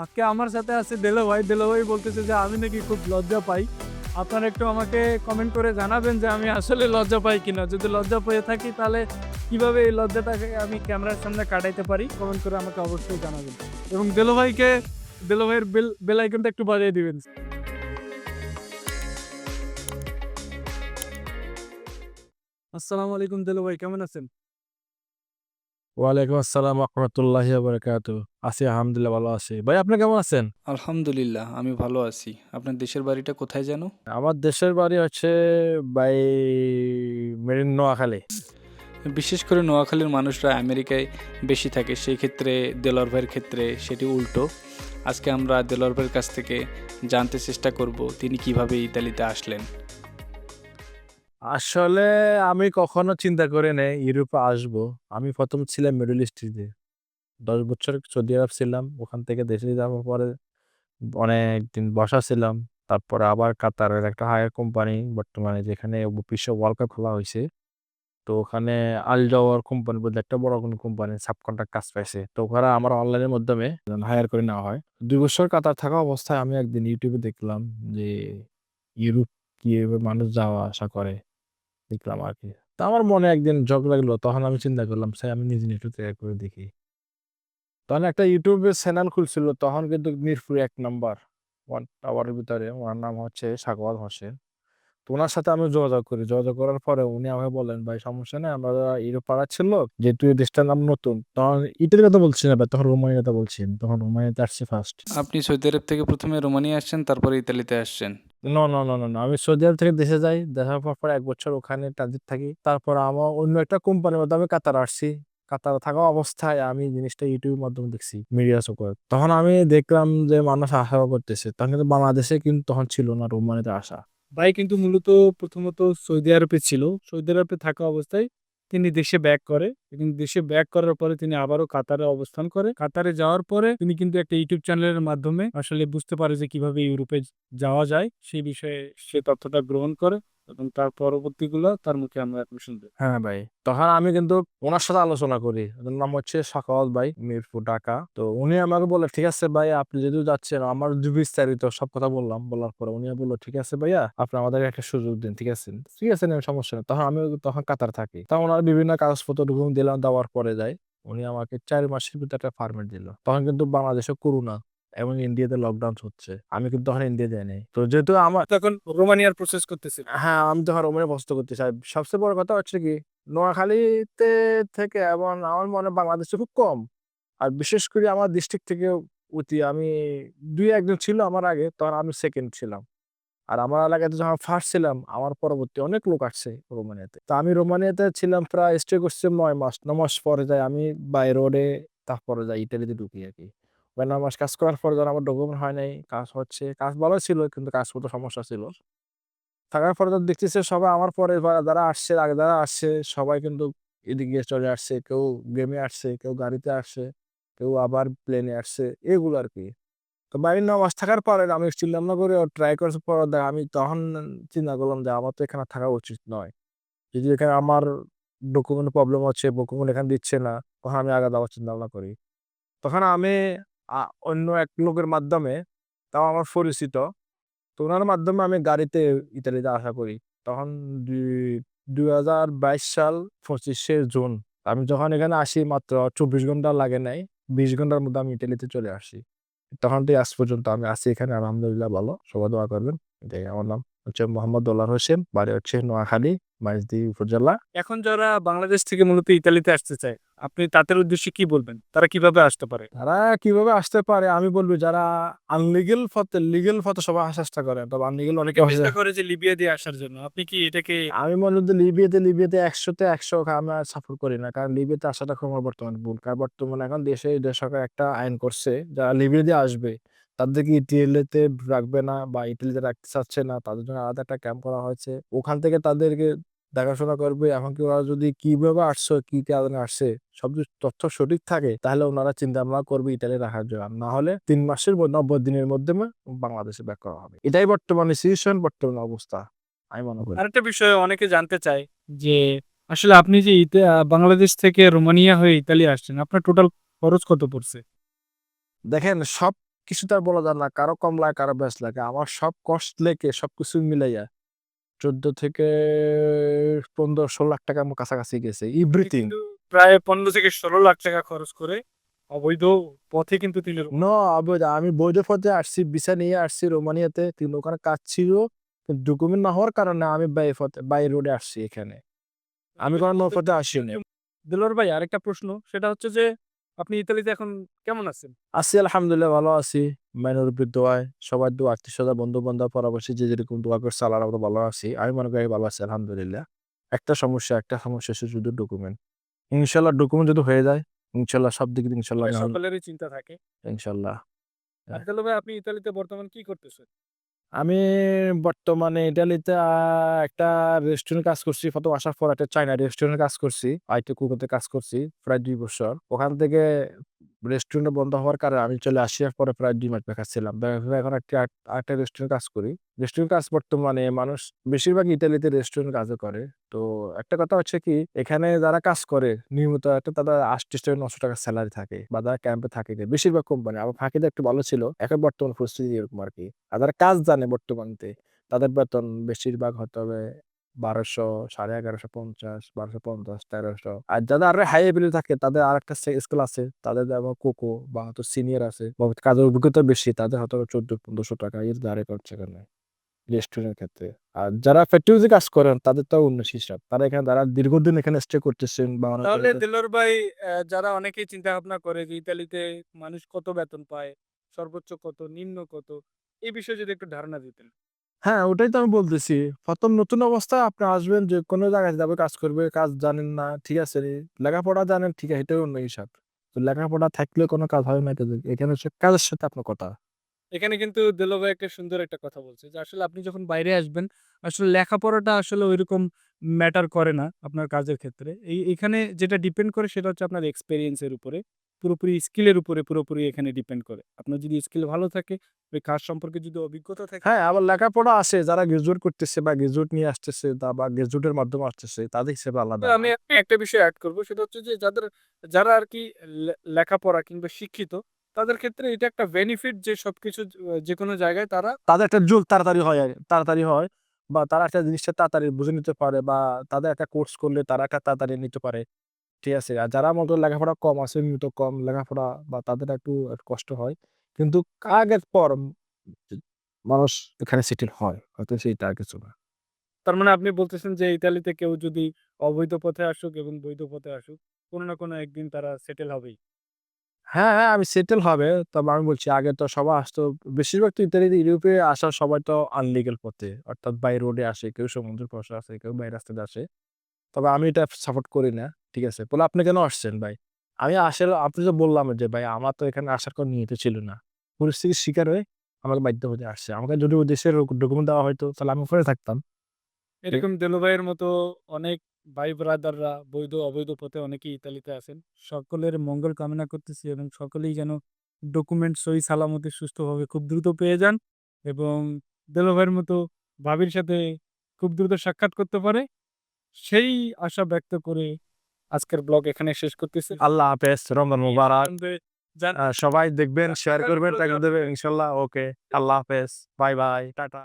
আজকে আমার সাথে আছে দেলো ভাই। দেলো ভাই বলতেছে যে, আমি নাকি খুব লজ্জা পাই। আপনারা একটু আমাকে কমেন্ট করে জানাবেন যে, আমি আসলে লজ্জা পাই কিনা? যদি লজ্জা পেয়ে থাকি, তাহলে কীভাবে এই লজ্জাটাকে আমি ক্যামেরার সামনে কাটাইতে পারি? কমেন্ট করে আমাকে অবশ্যই জানাবেন। এবং দেলো ভাইকে, দেলো ভাইয়ের বেল বেল একটু বাজিয়ে দিবেন। আসসালামু আলাইকুম দেলো ভাই, কেমন আছেন? ওয়ালাইকুম আসসালাম রহমতুল্লাহ বারকাত আছি আলহামদুলিল্লাহ ভালো আছি। ভাই আপনি কেমন আছেন? আলহামদুলিল্লাহ আমি ভালো আছি। আপনার দেশের বাড়িটা কোথায় যেন? আমার দেশের বাড়ি হচ্ছে বাই মেরিন নোয়াখালী। বিশেষ করে নোয়াখালীর মানুষরা আমেরিকায় বেশি থাকে সেই ক্ষেত্রে দেলোয়ার ভাইয়ের ক্ষেত্রে সেটি উল্টো। আজকে আমরা দেলোয়ার ভাইয়ের কাছ থেকে জানতে চেষ্টা করব তিনি কীভাবে ইতালিতে আসলেন। আসলে আমি কখনো চিন্তা করে নেই ইউরোপে আসব। আমি প্রথম ছিলাম মিডল ইস্টে দশ বছর সৌদি আরব ছিলাম, ওখান থেকে দেশে যাওয়ার পরে অনেক দিন বসা ছিলাম। তারপরে আবার কাতারের একটা হায়ার কোম্পানি বর্তমানে যেখানে বিশ্ব ওয়ার্ল্ড কাপ খেলা হয়েছে তো ওখানে আল জাওয়ার কোম্পানি বলতে একটা বড় কোনো কোম্পানি সাবকন্ট্রাক্ট কাজ পাইছে। তো ওখানে আমার অনলাইনের মাধ্যমে হায়ার করে নেওয়া হয়। দুই বছর কাতার থাকা অবস্থায় আমি একদিন ইউটিউবে দেখলাম যে, ইউরোপ কীভাবে মানুষ যাওয়া আসা করে? দেখলাম আর কি তা আমার মনে একদিন জগ লাগল, তখন আমি চিন্তা করলাম, স্যার, আমি নিজে একটু ট্রাই করে দেখি। তখন একটা ইউটিউবের চ্যানেল খুলছিল, তখন কিন্তু মিরপুর এক নাম্বার ওয়ান টাওয়ারের ভিতরে, ওনার নাম হচ্ছে সাকওয়াত হোসেন। তো ওনার সাথে আমি যোগাযোগ করি। যোগাযোগ করার পরে উনি আমাকে বলেন ভাই, সমস্যা নেই, আমরা ইউরোপ পাড়ার ছিল যেহেতু এই দেশটার নাম নতুন। তখন ইটালির কথা বলছি না তখন রোমানিয়ার কথা বলছেন তখন রোমানিয়াতে আসছে ফার্স্ট আপনি সৌদি আরব থেকে প্রথমে রোমানিয়া আসছেন, তারপরে ইতালিতে আসছেন। না না না না না আমি সৌদি আরব থেকে দেশে যাই, দেখার পর পর এক বছর ওখানে ট্রানজিট থাকি। তারপর আমার অন্য একটা কোম্পানির মধ্যে আমি কাতার আসছি। কাতার থাকা অবস্থায় আমি জিনিসটা ইউটিউবের মাধ্যমে দেখছি মিডিয়া চোখে তখন আমি দেখলাম যে মানুষ আসা করতেছে। তখন কিন্তু বাংলাদেশে কিন্তু তখন ছিল না রোমানিতে আসা। ভাই কিন্তু মূলত প্রথমত সৌদি আরবে ছিল। সৌদি আরবে থাকা অবস্থায় তিনি দেশে ব্যাক করে। এবং দেশে ব্যাক করার পরে তিনি আবারও কাতারে অবস্থান করে। কাতারে যাওয়ার পরে তিনি কিন্তু একটা ইউটিউব চ্যানেলের মাধ্যমে আসলে বুঝতে পারে যে কীভাবে ইউরোপে যাওয়া যায়। সেই বিষয়ে সে তথ্যটা গ্রহণ করে। এবং তার পরবর্তীগুলো তার মুখে আমরা এখন শুনতে হ্যাঁ ভাই, তখন আমি কিন্তু ওনার সাথে আলোচনা করি। ওনার নাম হচ্ছে সাকাওয়াত ভাই, মিরপুর, ঢাকা। তো উনি আমাকে বলে, ঠিক আছে ভাই, আপনি যেহেতু যাচ্ছেন, আমার বিস্তারিত সব কথা বললাম, বলার পরে উনি বলল, ঠিক আছে ভাইয়া, আপনি আমাদের একটা সুযোগ দিন, ঠিক আছে? ঠিক আছে সমস্যা নেই। তখন আমি তখন কাতার থাকি। তখন ওনার বিভিন্ন কাগজপত্র ডকুম দিলাম, দেওয়ার পরে যাই, উনি আমাকে চার মাসের ভিতরে একটা ফার্মেট দিল। তখন কিন্তু বাংলাদেশে করোনা এবং ইন্ডিয়াতে লকডাউন হচ্ছে। আমি কিন্তু তখন ইন্ডিয়া যাই নাই। তো যেহেতু আমার তখন রোমানিয়ার প্রসেস করতেছে হ্যাঁ আমি তো রোমানে বসত করতে চাই সবচেয়ে বড় কথা হচ্ছে কি নোয়াখালীতে থেকে এবং আমার মনে হয় বাংলাদেশে খুব কম। আর বিশেষ করে আমার ডিস্ট্রিক্ট থেকে অতি আমি দুই একজন ছিল আমার আগে তখন আমি সেকেন্ড ছিলাম। আর আমার এলাকাতে যখন ফার্স্ট ছিলাম আমার পরবর্তী অনেক লোক আসছে রোমানিয়াতে। তো আমি রোমানিয়াতে ছিলাম প্রায় স্টে করছি নয় মাস ন মাস পরে যাই আমি বাই রোডে তারপরে যাই ইটালিতে ঢুকি আর কি। নয় মাস কাজ করার পর যখন আমার ডকুমেন্ট হয় নাই, কাজ হচ্ছে, কাজ ভালো ছিল কিন্তু কাজ করতে সমস্যা ছিল। থাকার পরে তো দেখতেছে সবাই আমার পরে যারা আসছে, আগে যারা আসছে, সবাই কিন্তু এদিকে চলে আসছে, কেউ গেমে আসছে, কেউ গাড়িতে আসছে, কেউ আবার প্লেনে আসছে, এগুলো আর কি তো বাড়ির ন মাস থাকার পরে আমি চিন্তা ভাবনা করে ট্রাই করার পর দেখ আমি তখন চিন্তা করলাম যে আমার তো এখানে থাকা উচিত নয়। যদি এখানে আমার ডকুমেন্ট প্রবলেম হচ্ছে ডকুমেন্ট এখানে দিচ্ছে না, তখন আমি আগে যাওয়ার চিন্তা ভাবনা করি। তখন আমি অন্য এক লোকের মাধ্যমে, তাও আমার পরিচিত। তো ওনার মাধ্যমে আমি গাড়িতে ইতালিতে আসা করি। তখন দুই হাজার বাইশ সাল পঁচিশে জুন। আমি যখন এখানে আসি মাত্র চব্বিশ ঘণ্টা লাগে নাই, বিশ ঘণ্টার মধ্যে আমি ইটালিতে চলে আসি। তখন তো আজ পর্যন্ত আমি আসি এখানে, আলহামদুলিল্লাহ ভালো। সবাই দোয়া করবেন। আমার নাম। হচ্ছে মোহাম্মদ দোলার হোসেন, বাড়ি হচ্ছে নোয়াখালী। মাইজদি উপজেলা। এখন যারা বাংলাদেশ থেকে মূলত ইতালিতে আসতে চায় আপনি তাদের উদ্দেশ্যে কি বলবেন? তারা কীভাবে আসতে পারে? তারা কীভাবে আসতে পারে? আমি বলব যারা আনলিগেল পথে লিগেল পথে সবাই আসার চেষ্টা করে তবে আনলিগেল অনেকে চেষ্টা করে যে লিবিয়া দিয়ে আসার জন্য। আপনি কি এটাকে আমি মনে করি লিবিয়াতে লিবিয়াতে একশোতে একশো আমি সাপোর্ট করি না কারণ লিবিয়াতে আসাটা খুব আমার বর্তমানে ভুল। কারণ বর্তমানে এখন দেশে দেশ সরকার একটা আইন করছে যারা লিবিয়া দিয়ে আসবে তাদেরকে ইটালিতে রাখবে না বা ইটালিতে রাখতে চাচ্ছে না তাদের জন্য আলাদা একটা ক্যাম্প করা হয়েছে। ওখান থেকে তাদেরকে দেখাশোনা করবে এখন কি ওরা যদি কীভাবে আসছে কি কারণে আসছে সব যদি তথ্য সঠিক থাকে তাহলে ওনারা চিন্তা ভাবনা করবে ইটালি রাখার জন্য। আর না হলে তিন মাসের নব্বই দিনের মধ্যে বাংলাদেশে ব্যাক করা হবে। এটাই বর্তমানে সিচুয়েশন বর্তমানে অবস্থা আমি মনে করি। আরেকটা বিষয় অনেকে জানতে চায় যে আসলে আপনি যে বাংলাদেশ থেকে রোমানিয়া হয়ে ইতালি আসছেন আপনার টোটাল খরচ কত পড়ছে? দেখেন সব কিছু তার বলা যায় না কারও কম লাগে কারও বেশ লাগে। আমার সব কষ্ট লেকে সবকিছু মিলাইয়া চোদ্দ থেকে পনেরো ষোলো লাখ টাকা আমার কাছাকাছি গেছে কিন্তু প্রায় পনেরো থেকে ষোলো লাখ টাকা খরচ করে অবৈধ পথে কিন্তু তিনি ন আমি বৈধ পথে আসছি ভিসা নিয়ে আসছি রোমানিয়াতে কিন্তু ওখানে কাজ ছিল ডকুমেন্ট না হওয়ার কারণে আমি বাই পথে বাই রোডে আসছি এখানে। আমি কোনো নৌপথে আসিনি। দিলর ভাই আরেকটা প্রশ্ন সেটা হচ্ছে যে আপনি ইতালিতে এখন কেমন আছেন? আছি আলহামদুলিল্লাহ ভালো আছি। মাইনের উপর দোয়ায় সবার দোয়া আত্মীয় স্বজন বন্ধু বান্ধব পরামর্শী যে যেরকম দোয়া করছে আল্লাহ আমরা ভালো আছি। আমি মনে করি ভালো আছি আলহামদুলিল্লাহ। একটা সমস্যা একটা সমস্যা হচ্ছে শুধু ডকুমেন্ট ইনশাল্লাহ ডকুমেন্ট যদি হয়ে যায় ইনশাল্লাহ সব দিক দিয়ে ইনশাল্লাহ সকলেরই চিন্তা থাকে। ইনশাল্লাহ আর ভাই আপনি ইতালিতে বর্তমান কি করতেছেন? আমি বর্তমানে ইটালিতে আহ, একটা রেস্টুরেন্ট কাজ করছি। প্রথম আসার পর একটা চাইনা রেস্টুরেন্ট কাজ করছি। আইটি কুকোতে কাজ করছি প্রায় দুই বছর। ওখান থেকে রেস্টুরেন্ট বন্ধ হওয়ার কারণে আমি চলে আসি পরে প্রায় দুই মাস বেকার ছিলাম এখন একটা একটা রেস্টুরেন্ট কাজ করি। রেস্টুরেন্ট কাজ বর্তমানে মানুষ বেশিরভাগ ইটালিতে রেস্টুরেন্ট কাজও করে। তো একটা কথা হচ্ছে কি, এখানে যারা কাজ করে, নিয়মিত একটা তাদের আটত্রিশ থেকে নশো টাকা স্যালারি থাকে বা যারা ক্যাম্পে থাকে বেশিরভাগ কোম্পানি আমার ফাঁকিতে একটু ভালো ছিল, এখন বর্তমান পরিস্থিতি এরকম আর কি। আর যারা কাজ জানে বর্তমানতে, তাদের বেতন বেশিরভাগ হতে হবে বারোশো সাড়ে এগারোশো পঞ্চাশ বারোশো পঞ্চাশ তেরোশো। আর যাদের আরও হাই লেভেলে থাকে তাদের আর একটা স্কেল আছে তাদের যেমন কোকো বা হয়তো সিনিয়র আছে বা কাজের অভিজ্ঞতা বেশি তাদের হয়তো চোদ্দ পনেরোশো টাকা এর দাঁড়ে করছে এখানে রেস্টুরেন্টের ক্ষেত্রে। আর যারা ফ্যাক্টরিতে কাজ করেন তাদের তো অন্য হিসাব। তারা এখানে যারা দীর্ঘদিন এখানে স্টে করতেছেন বা তাহলে দিলর ভাই যারা অনেকেই চিন্তা ভাবনা করে যে ইতালিতে মানুষ কত বেতন পায় সর্বোচ্চ কত নিম্ন কত এই বিষয়ে যদি একটু ধারণা দিতেন। হ্যাঁ ওটাই তো আমি বলতেছি। প্রথম নতুন অবস্থায় আপনি আসবেন যে কোনো জায়গায় যাবে, কাজ করবে, কাজ জানেন না, ঠিক আছে লেখাপড়া জানেন, ঠিক আছে, এটাই অন্য হিসাব। তো লেখাপড়া থাকলে কোনো কাজ হবে না। এখানে কাজের সাথে আপনার কথা। এখানে কিন্তু দিলর ভাই একটা সুন্দর একটা কথা বলছে যে আসলে আপনি যখন বাইরে আসবেন আসলে লেখাপড়াটা আসলে ওইরকম ম্যাটার করে না আপনার কাজের ক্ষেত্রে। এই এখানে যেটা ডিপেন্ড করে সেটা হচ্ছে আপনার এক্সপেরিয়েন্সের উপরে। পুরোপুরি স্কিলের উপরে পুরোপুরি এখানে ডিপেন্ড করে। আপনার যদি স্কিল ভালো থাকে ওই কাজ সম্পর্কে যদি অভিজ্ঞতা থাকে হ্যাঁ আবার লেখাপড়া আছে যারা গ্রাজুয়েট করতেছে বা গ্রাজুয়েট নিয়ে আসতেছে তা- বা গ্রাজুয়েটের মাধ্যমে আসতেছে তাদের হিসেবে আলাদা। আমি একটা বিষয় অ্যাড করব সেটা হচ্ছে যে যাদের যারা আর কি লেখাপড়া কিংবা শিক্ষিত তাদের ক্ষেত্রে এটা একটা বেনিফিট যে সবকিছু যে কোনো জায়গায় তারা তাদের একটা জোর তাড়াতাড়ি হয় তাড়াতাড়ি হয় বা তারা একটা জিনিসটা তাড়াতাড়ি বুঝে নিতে পারে বা তাদের একটা কোর্স করলে তারা একটা তাড়াতাড়ি নিতে পারে। ঠিক আছে? আর যারা মতো লেখাপড়া কম আছে নিয়মিত কম লেখাপড়া বা তাদের একটু কষ্ট হয়, কিন্তু আগের পর মানুষ এখানে সেটেল হয়, হয়তো সেইটা আর কিছু না। তার মানে আপনি বলতেছেন যে ইতালিতে কেউ যদি অবৈধ পথে আসুক এবং বৈধ পথে আসুক, কোনো না কোনো একদিন তারা সেটেল হবেই। হ্যাঁ হ্যাঁ আমি সেটেল হবে। তবে আমি বলছি, আগে তো সবাই আসতো। বেশিরভাগ তো ইতালিতে, ইউরোপে আসা সবাই তো আনলিগেল পথে। অর্থাৎ বাই রোডে আসে, কেউ সমুদ্রের পাশে আসে, কেউ বাই রাস্তাতে আসে। তবে আমি এটা সাপোর্ট করি না, ঠিক আছে? বলে, আপনি কেন আসছেন ভাই? আমি আসলে, আপনি তো বললাম যে, ভাই, আমার তো এখানে আসার কোনো নিয়ত ছিল না। পরিস্থিতির শিকার হয়ে আমাকে বাধ্য হতে আসছে। আমাকে যদি ওই দেশের ডকুমেন্ট দেওয়া হয়তো তাহলে আমি ওখানে থাকতাম। এরকম দেলোভাইয়ের মতো অনেক ভাই ব্রাদাররা বৈধ অবৈধ পথে অনেকেই ইতালিতে আছেন। সকলের মঙ্গল কামনা করতেছি এবং সকলেই যেন ডকুমেন্ট সই সালামতে সুস্থভাবে খুব দ্রুত পেয়ে যান এবং দেলোভাইয়ের মতো ভাবির সাথে খুব দ্রুত সাক্ষাৎ করতে পারে। সেই আশা ব্যক্ত করে আজকের ব্লগ এখানে শেষ করতেছি। আল্লাহ হাফেজ রমজান মুবারক। সবাই দেখবেন শেয়ার করবেন টাকা দেবেন ইনশাল্লাহ ওকে আল্লাহ হাফেজ বাই বাই টাটা।